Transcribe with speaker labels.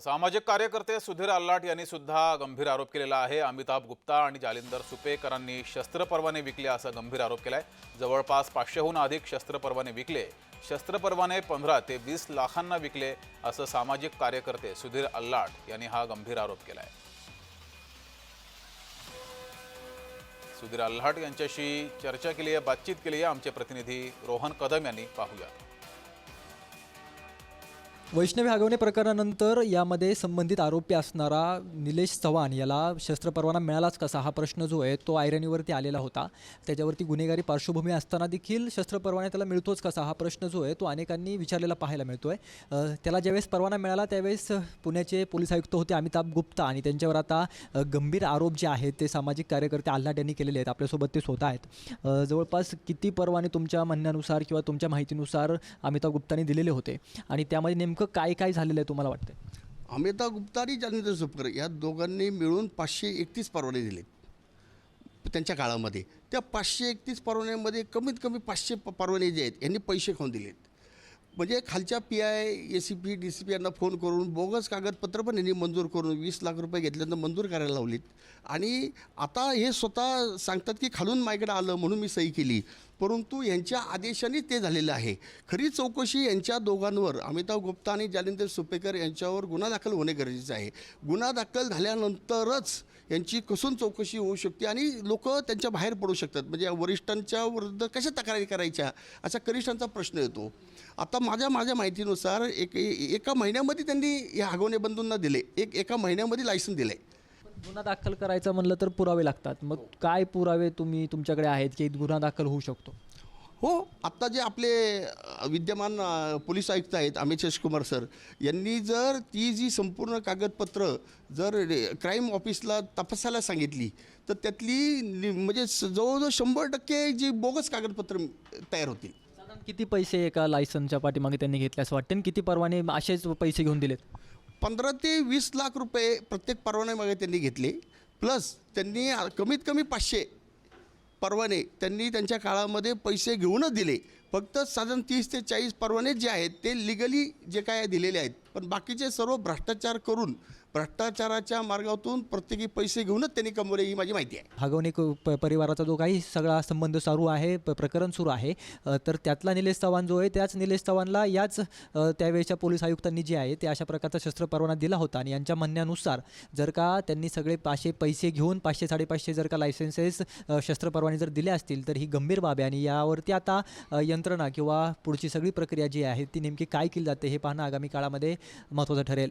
Speaker 1: सामाजिक कार्यकर्ते सुधीर आल्लाट यांनी सुद्धा गंभीर आरोप केलेला आहे. अमिताभ गुप्ता आणि जालिंदर सुपेकरांनी शस्त्रपर्वाने विकले असा गंभीर आरोप केलाय. जवळपास पाचशेहून अधिक शस्त्रपर्वाने विकले. शस्त्रपर्वाने पंधरा ते वीस लाखांना विकले असं सामाजिक कार्यकर्ते सुधीर आल्लाट यांनी हा गंभीर आरोप केलाय. सुधीर आल्हाट यांच्याशी चर्चा केली आहे बातचीत केली आहे. आमचे प्रतिनिधी रोहन कदम यांनी पाहूया
Speaker 2: वैष्णवी हगवणे प्रकरणानंतर यामध्ये संबंधित आरोपी असणारा निलेश चव्हाण याला शस्त्र परवाना मिळालाच कसा हा प्रश्न जो आहे तो ऐरणीवरती आलेला होता. त्याच्यावरती गुन्हेगारी पार्श्वभूमी असताना देखील शस्त्रपरवाना त्याला मिळतोच कसा हा प्रश्न जो आहे तो अनेकांनी विचारलेला पाहायला मिळतो आहे त्याला ज्यावेळेस परवाना मिळाला त्यावेळेस पुण्याचे पोलीस आयुक्त होते अमिताभ गुप्ता आणि त्यांच्यावर आता गंभीर आरोप जे आहेत ते सामाजिक कार्यकर्ते आल्हाट यांनी केलेले आहेत. आपल्यासोबत ते स्वतः आहेत. जवळपास किती परवाने तुमच्या म्हणण्यानुसार किंवा तुमच्या माहितीनुसार अमिताभ गुप्तानी दिलेले होते? आणि त्यामध्ये नेमकं काय काय झालेलं आहे तुम्हाला वाटतं
Speaker 3: अमिताभ गुप्ता आणि जानेंद्र सुपकर या दोघांनी मिळून पाचशे एकतीस परवाने दिले त्यांच्या काळामध्ये. त्या पाचशे एकतीस परवान्यामध्ये कमीत कमी पाचशे प परवाने जे आहेत यांनी पैसे खाऊन दिलेत. म्हणजे खालच्या P I A C P D C P यांना फोन करून बोगस कागदपत्र पण यांनी मंजूर करून वीस लाख रुपये घेतल्यानंतर मंजूर करायला लावलीत. आणि आता हे स्वतः सांगतात की खालून माझ्याकडे आलं म्हणून मी सही केली. परंतु यांच्या आदेशाने ते झालेलं आहे. खरी चौकशी यांच्या दोघांवर अमिताभ गुप्ता आणि जालिंदर सुपेकर यांच्यावर गुन्हा दाखल होणे गरजेचं आहे. गुन्हा दाखल झाल्यानंतरच यांची कसून चौकशी होऊ शकते आणि लोक त्यांच्या बाहेर पडू शकतात. म्हणजे वरिष्ठांच्या विरुद्ध कशा तक्रारी करायच्या असा कनिष्ठांचा प्रश्न येतो. आता माझ्या माझ्या माहितीनुसार एक एका महिन्यामध्ये त्यांनी या आगवणे बंधूंना दिले. एक एका महिन्यामध्ये लायसन दिले
Speaker 2: गुन्हा दाखल करायचा म्हणलं तर पुरावे लागतात. मग काय पुरावे तुम्ही तुमच्याकडे आहेत की गुन्हा दाखल होऊ शकतो?
Speaker 3: हो आत्ता जे आपले विद्यमान पोलीस आयुक्त आहेत अमित कुमार सर यांनी जर ती जी संपूर्ण कागदपत्र जर क्राईम ऑफिसला तपासायला सांगितली तर त्यातली म्हणजे जवळजवळ शंभर टक्के जी बोगस कागदपत्र तयार होतील.
Speaker 2: साधारण किती पैसे एका लायसनच्या पाठीमागे त्यांनी घेतले असं वाटतं? आणि किती परवाने असेच पैसे घेऊन दिलेत?
Speaker 3: पंधरा ते वीस लाख रुपये प्रत्येक परवान्यामागे त्यांनी घेतले. प्लस त्यांनी कमीत कमी पाचशे परवाने त्यांनी त्यांच्या काळामध्ये पैसे घेऊनच दिले. फक्त साधारण तीस ते चाळीस परवाने जे आहेत ते लिगली जे काय दिलेले आहेत. पण बाकीचे सर्व भ्रष्टाचार करून भ्रष्टाचाराच्या मार्गातून प्रत्येकी पैसे घेऊनच त्यांनी कमवले ही माझी माहिती आहे.
Speaker 2: भागवणे क- प परिवाराचा जो काही सगळा संबंध चालू आहे प प्रकरण सुरू आहे तर त्यातला निलेश चव्हाण जो आहे त्याच निलेश चव्हाणला याच त्यावेळेच्या पोलीस आयुक्तांनी जे आहे ते अशा प्रकारचा शस्त्र परवाना दिला होता आणि यांच्या म्हणण्यानुसार जर का त्यांनी सगळे पाचशे पैसे घेऊन पाचशे साडेपाचशे जर का लायसन्सेस शस्त्र परवाने जर दिले असतील तर ही गंभीर बाब आहे आणि यावरती आता यंत्रणा किंवा पुढची सगळी प्रक्रिया जी आहे ती नेमकी काय केली जाते हे पाहणं आगामी काळामध्ये महत्त्वाचं ठरेल.